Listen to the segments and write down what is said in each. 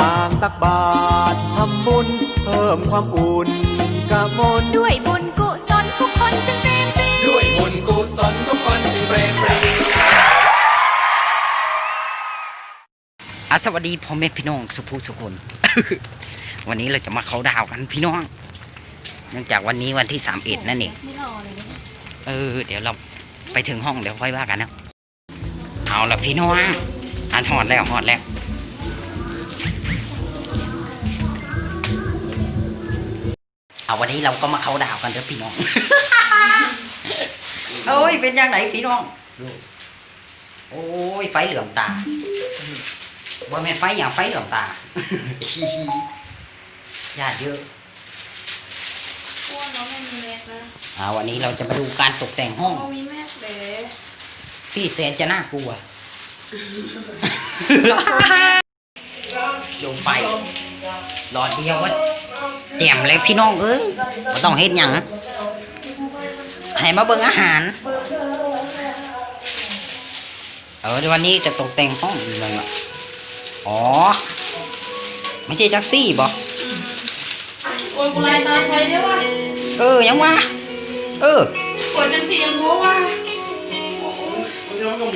ต่างตักบาตรทำบุญ เพิ่มความอุ่นกะมนด้วยบุญกุศลทุกคนจึงเปรมปรีด้วยบุญกุศลทุกคนจึงเปรมปรีอะสวัสดีพ่อแม่พี่น้องสุภูสุคนวันนี้เราจะมาเขาน์ดาวน์กันพี่น้อง เนื่องจากวันนี้วันที่สามเอ็ดนั่นเองเออ เดี๋ยวเรา ไปถึงห้องเดี๋ยวค่อยว่ากันนะเอาละพี่น้องอ่านหอดแล้วหอดแล้วเอาวันนี้เราก็มาเขาน์ดาวน์กันเด้อพี่น้องเอ้ยเป็นยังไงพี่น้อง โอ้ยไฟเหลือมตาว่าแม่นไฟอย่างไฟเหลืองตาญาติเยอะพวกน้องไม่มีแม็กนะอ่าวันนี้เราจะมาดูการตกแต่งห้องเขามีแม็กเด้ ที่แสนจะน่ากลัวดูไฟหลอดเดียวว่าแจ่มเลยพี่น้องเอ้ยบ่ต้องเฮ็ดหยังให้มาเบิ่งอาหาร เออเดี๋ยววันนี้จะตกแต่งห้องอีกหน่อยว่ะอ๋อ ไม่ใช่แท็กซี่บ่โอ้ยกูไล่ตาไฟได้ว่ะเออ ยังว่า เออปวดกันเสียงเพราะว่า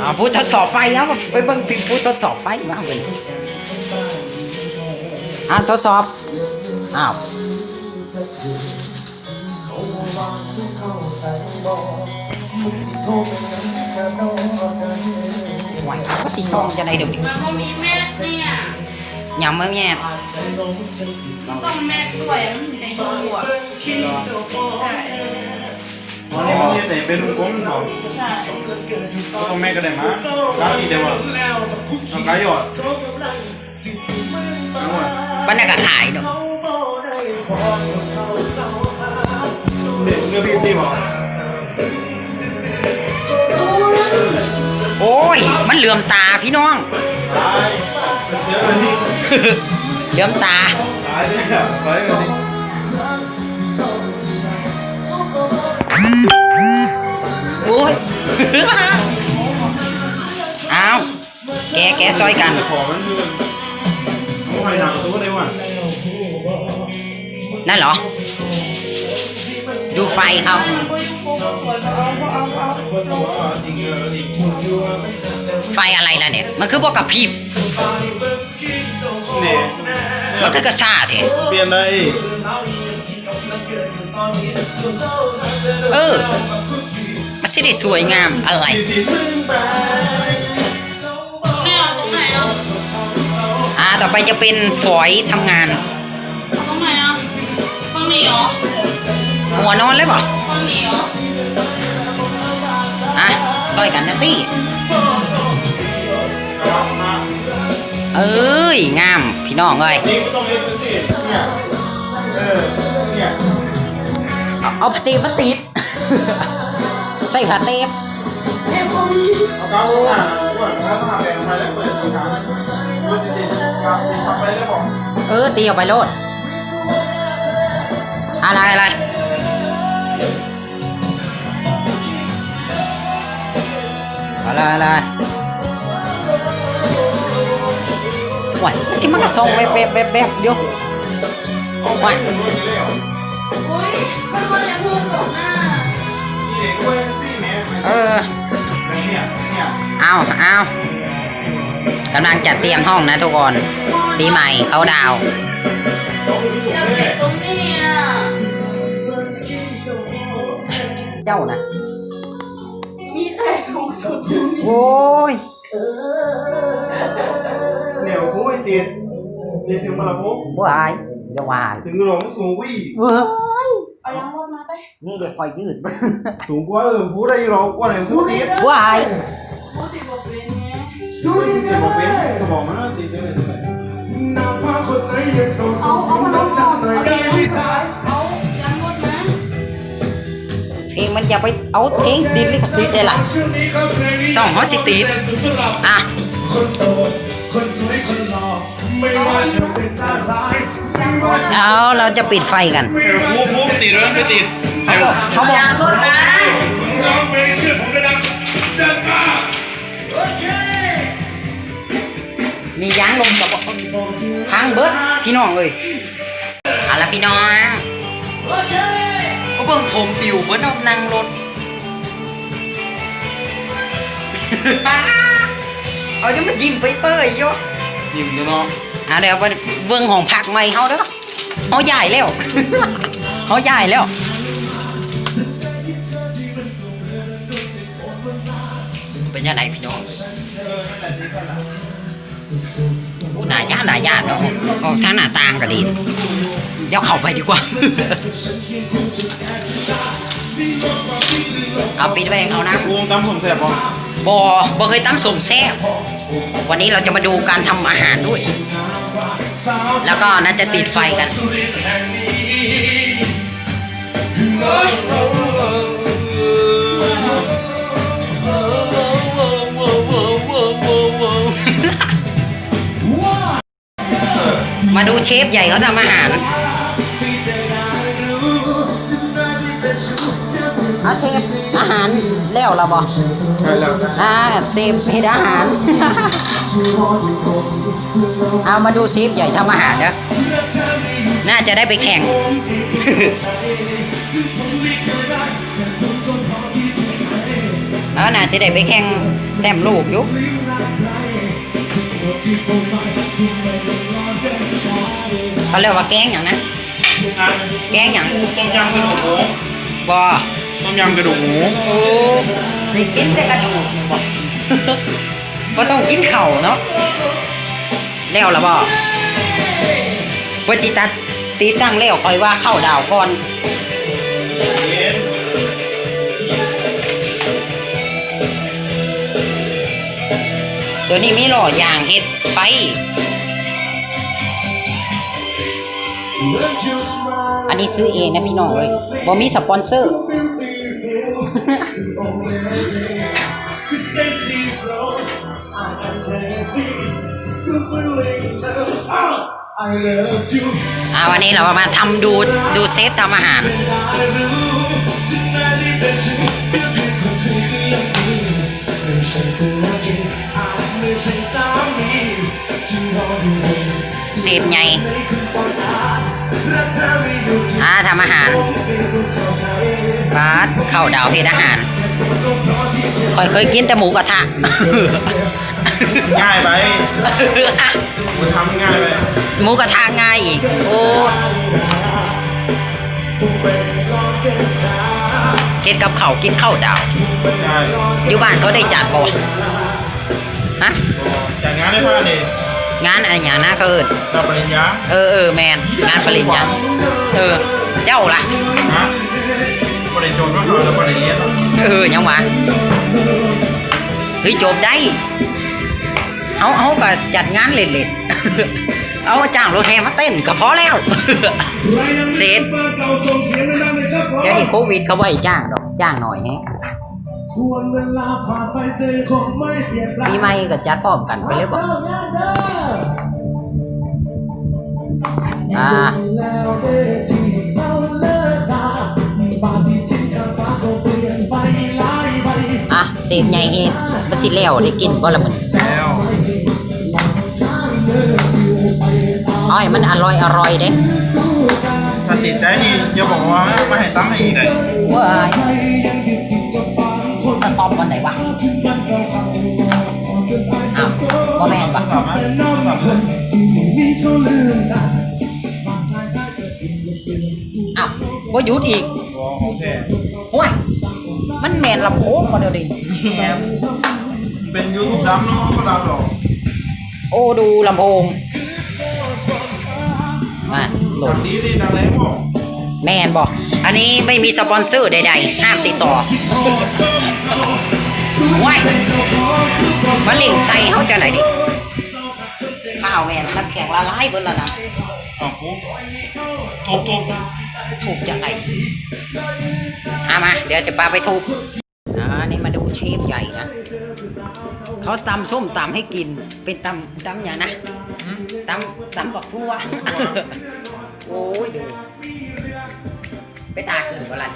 อ่าผู้ทดสอบไฟแล้วไปเบิ่งปิดผู้ทดสอบไฟมาเอาเป็นอ่าทดสอบอ้าวไหวก็สิซองจะได้เดี๋ยวนี้มันเขามีแม็กเนี่ยยำเมื่อแง่มันต้องแม็กด้วยมันถึงจะอยู่อะใช่ วันนี้มันจะแต่เป็นกลมเนาะใช่ต้องแม่ก็ได้มาก้าวอีเดียวอะต้องกายหยอดเอาอะบ้านน่ะก็ขายเนาะเด็กเนื้อพี่ตีบอกโอ้ย มันเหลื่อมตาพี่น้องตายเดี๋ยวอันนี้เหลื่อมตา โอ้ยเอาแกแกซอยกันขอมันคือมันหอยหนังตัวเลยว่ะนั่นเหรอ ดูไฟเขามันก็อยู่โคกับปวดเอาเอาเอาเอาจริงเออดิไฟอะไรล่ะเนี่ย มันคือบอกกับพริบเนี่ยมันคือกระซ่าเถอะเปลี่ยนได้ เออมันสิได้สวยงามอะไรแม่เอาตรงไหนอะอ่าต่อไปจะเป็นฝอยทำงานเอาตรงไหนอะตรงนี้เหรอหัวนอนเลยป่ะตรงนี้เหรออะซอยกันนะตี้เอ้ยงามพี่น้องเอ้ยนี่ก็ต้องเล่นสิเนี่ยเออเนี่ยเอาเอาพ ใส่ผ้าเทปเอาก้าวลงอะก่อนถ้าผ่าแปลงไปแล้วเปิดอีกครั้งเพื่อจะติดกับติดทำไปแล้วบอกเออตีออกไปโลด อะไรอะไรอะไรอะไรว้ายมันสิมันก็ส่งแบบแบบแบบแบบเดียวว้าย เด็กด้วยสิแม่เออเนี่ยเนี่ยเอาเอากำลังจัดเตรียมห้องนะทุกคนปีใหม่เขาดาวน์จะเก็บตรงนี้อะเจ้านะมีใครสูงสุดโอ้ยเหนียวกูไอ้ติดติดถึงมาละปุ๊บบ่อายอย่าว่าถึงหลงสูงวิ่เว้ย เอายังรถมาไปนี่เด็กคอยยืดสูงกว่าเออกูได้หรอกว่าไหนกูติดบ่อายรถติดบอกเป็นไงสูงติดบอกเป็นก็บอกมันติดเลยเอาเอามาลงเอาเอาเอายังรถนะเพลงมันอย่าไปเอาเพลงติดลิขสิทธิ์เลยล่ะสองเขาสิติดอะคนโสดคนสวยคนหล่อไม่ว่าจะเป็นตาซ้ายเอาเราจะปิดไฟกันมูฟมูฟ ติดแล้วไม่ติดเขาบอกเขาบอกรถมามียางลมกับพังเบิดพี่น้องเลยเอาละพี่น้องเขาเบิ่งผมปิวเบิดเอานั่งรถเอาจะมายิ้มไปเปื่อยๆโยยิงเนาะอะเดี๋ยวไปเบิ่งของผักใหม่เฮาเด้อเฮาใหญ่แล้ว เฮาใหญ่แล้ว เป็นยังไงพี่น้องอู้หน้าย่านหน้าย่านเนาะออกทางหน้าต่างก็ดีเดี๋ยวเข้าไปดีกว่า เอาปิดไว้เอานะวงตำผมแสบปะบอบอเคยตั้มสมแซ่บวันนี้เราจะมาดูการทำอาหารด้วย แล้วก็น่าจะติดไฟกัน มาดูเชฟใหญ่เขาทำอาหาร เอาเชฟอาหารแล้วเราบอกใช่แล้วอ่าเซฟเฮ็ดอาหาร เอามาดูเชฟใหญ่ทำอาหารเด้อน่าจะได้ไปแข่ง แล้วน่าจะได้ไปแข่งแซมลูกอยู่เขาเรียกว่าแกงอย่างนะ แกงอย่างต้มยำกระดูกหมูบอต้มยำกระดูกหมูโอ้สิกินแต่กระดูกเนี่ยบอกว่าต้องกินเข่าวเนาะแล้วละบ่ว่าจิตัดตีตั้งแล้วคอยว่าเข้าดาวก่อน ตัวนี้มีหล่อย่างเห็ดไฟ อันนี้ซื้อเองนะพี่น้องเอ้ยบ่มีสปอนเซอร์ อ่าวันนี้เรามาทำดูดูเซฟทำอาหาร เซฟไงอ่าทำอาหารบาสเข้าดาวเฮ็ดอาหารคอยเคยกินแต่หมูกระทะง่ายไป มันทำง่ายไปหมูกระทะง่ายอีก โอ้เฮ็ดกับเขาวกินข้าวดาว ใช่อยู่บ้านเขาได้จัดบ่วะฮะ จัดงานได้ป่ะนี่งานอะไรอย่างนะเขาเอินรับปริญญาเออเออแมนงานปริญญาเออ เจ้าล่ะ ฮะบริจนก็คือแล้วบริเรียนเออยังวะเฮ้ยจบได้ เอาเอาก็จัดงานเล่นๆเอาจ้างรถแห่มาเต้นก็พอแล้วเสร็จเดี๋ยวนี้โควิดเขาไม่ให้จ้างดอกจ้างหน่อยแฮะปีใหม่ก็จัดพร้อมกันไปเลยบ่อ่าอะเสพใหญ่เฮ็ดบ่สิแล้วได้กินบ่ละมื้อนี้ อ้อยมันอร่อยอร่อยเด้ถ้าติดใจนี่อย่าบอกว่าไม่ให้ตั้งให้อีกเลยว้ายสต็อปวันไหนวะอ้าวบ่แม่นปะสามารถสามารถอ้าวบ่หยุดอีกโอเคโอ้ยมันแม่นลำโพงบ่เดี๋ยวนี้เป็นยูทูบดำเนาะก็ดำหรอกโอ้ดูลำโพงมาโห ลดัดงดีดีดังแรงบอกแม่นบ่อันนี้ไม่มีสปอนเซอร์ใดๆ ห้ามติดต่อว้ายมาเล่งใส่เฮาจะไหนดิข้าวแม่นน้ำแข็งละลายเบิดแล้วนะอ๋อปุ๊บทุบทุบถูกจากไหนอามา เดี๋ยวจะปาไปทุบอ่านี่มาดูเชฟใหญ่นะเขาตำส้มตำให้กิน เป็นตำตำอย่างนะตำตำบักทั่ว ดู ไปตาเกินบ่ล่ะ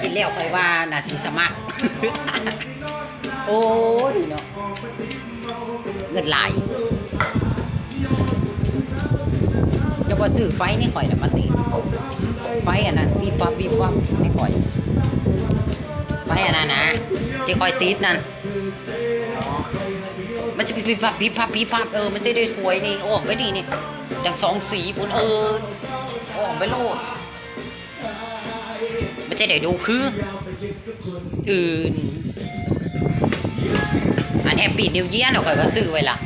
กินแล้วค่อยว่าน่าสิสมัคร โอ้ยเนาะเงินหลายจะบ่ซื้อไฟนี่ข่อยน่ะมาติดไฟอันนั้นวิบวับวิบวับนี่ข่อย ไฟอันนั้นนะที่ข่อยติดนั่นมันจะปิบปับปิบปับปิบปับเออมันจะได้สวยนี่โอ้ไปดีนี่ จังสองสีปุ่นเออโอ้ไปโลดมันจะได้ดูคืออื่นอันแฮปปี้นิวเยียร์เนาะข่อยก็ซื้อไว้ล่ะ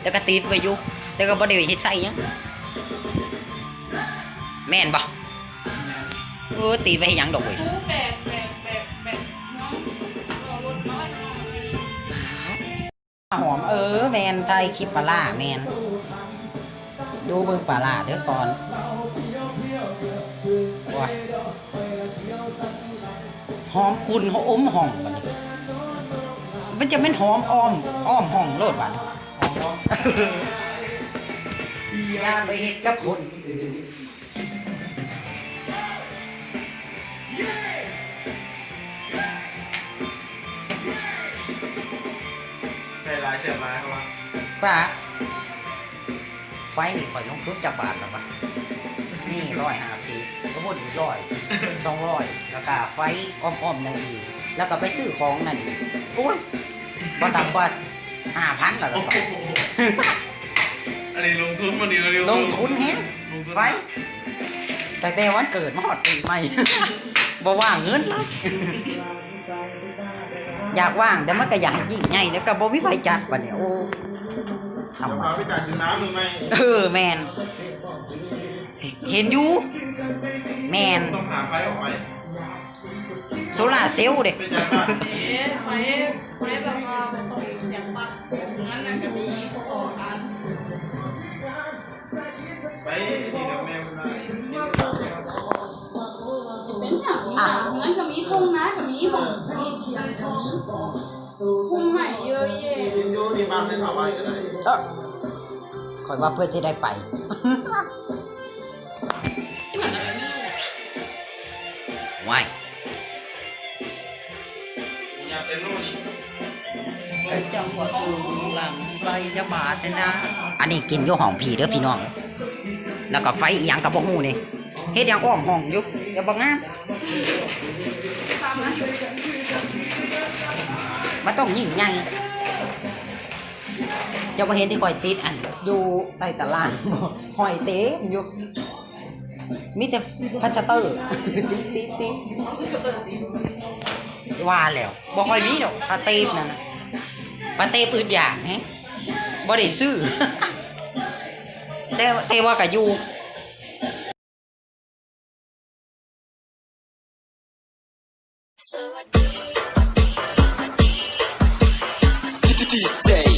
แต่ก็ติดไว้อยู่แต่ก็บ่ได้เฮ็ดใส่หยังแม่นบ่เออติดไว้ให้หยังดอกเว้ยตู้แบบแบบแบบแบบน้องเอารถน้อยน้องหอมเออแมนไทยคลิปปลาล่าแมน ดูเบิ่งปลาล่าเด้อก่อนว้าหอมกุนเขาอมห่องบัดนี้มันจะเป็นหอมอ้อมอ้อมห่องโลดบัดนี้อย่าไปเฮ็ดกับคนใช่ลายเสียบลายเขามาป้า ไฟนี่ข่อยลงทุนจากบาทแล้วปะนี่ร้อยห้าสิบก็พูดถึงร้อยสองร้อยแล้วก็ไฟอ้อมๆนั่นอีกแล้วก็ไปซื้อของนั่นอีกอุ้ยบ่ต่ำกว่าห้าพันแล้วก็อันนี้ลงทุนมันดีเลยลงทุนแฮะลงทุนไฟแต่แต่วันเกิดมาหอดปีใหม่บ่ว่างเงินเลยอยากว่างแต่มันก็อยากยิ่งใหญ่แล้วก็บ่มีไฟจัดบัดนี้โอ้ ทำเดี๋ยวไมพาไปจ่ายกินน้ำหรือไม่เออแมนเห็นอยู่แมนต้องหาไฟออกไปโซล่าร์เซลล์เด็กไปจ่ายบ้านเอ๊ะไฟไฟแบบว่าอย่างปัดงั้นน่ะก็มีสองอันไปนี่กับแม่คุณได้เป็นอย่างนี้อะงั้นก็มีทงนะก็มีหมองมีเชียงก็มี ทงใหม่เยอะแยะยินยูที่บ้านไม่ทำอะไรก็ได้เออคอยว่าเพื่อจะได้ไป ว้ายอยากเป็นนู่นนี่จังหวะสูงหลังไฟจะบาดนะอันนี้กินอยู่ห้องผีเด้อพี่น้อง แล้วก็ไฟอีหยังกับบ่ฮู้นี่เฮ็ดหยังอ้อมห้องอยู่อย่าบ่งาม มันต้องยิ่งใหญ่เจะมาเห็นที่คอยติดอัน อยู่ใต้ตารางหอยเต็มอยู่มีแต่พัชเตอร์ติดติดติดว่าแล้วบ่ค่อยมีดอกปลาเตปนั่นน่ะปลาเตปอื่นอย่างฮะบ่ได้ซื้อแต่แต่ว่าก็อยู่ beat day.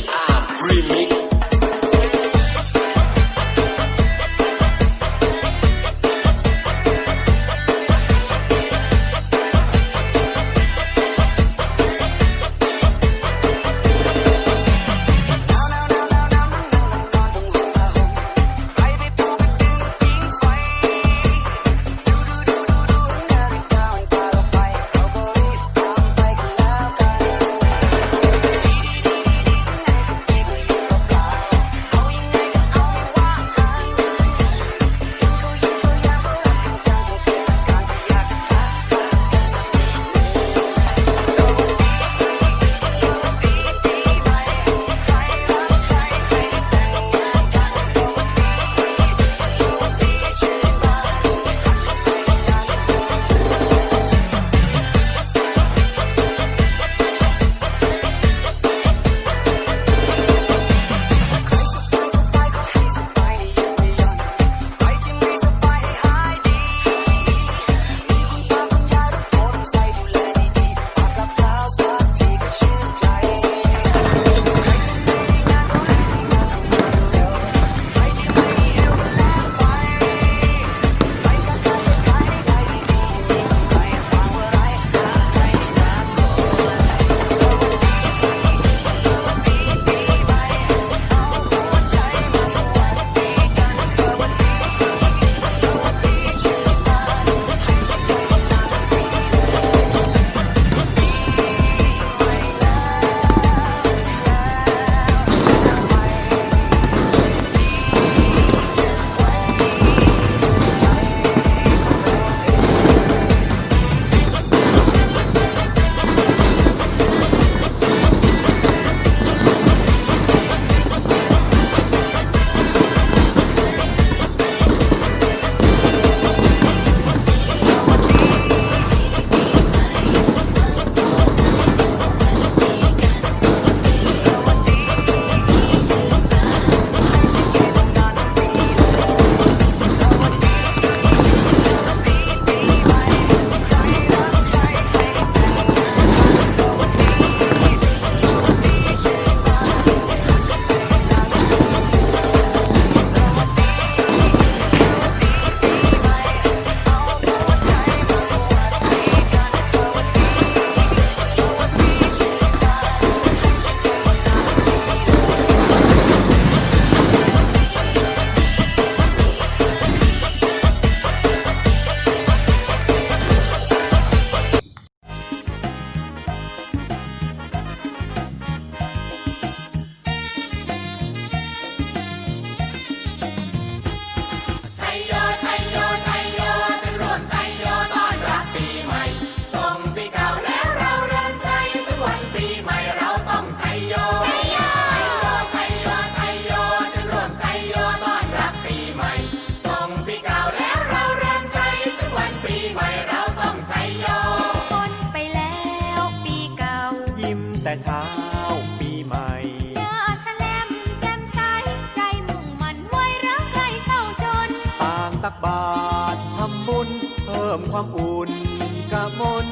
ความอุ่นกระมน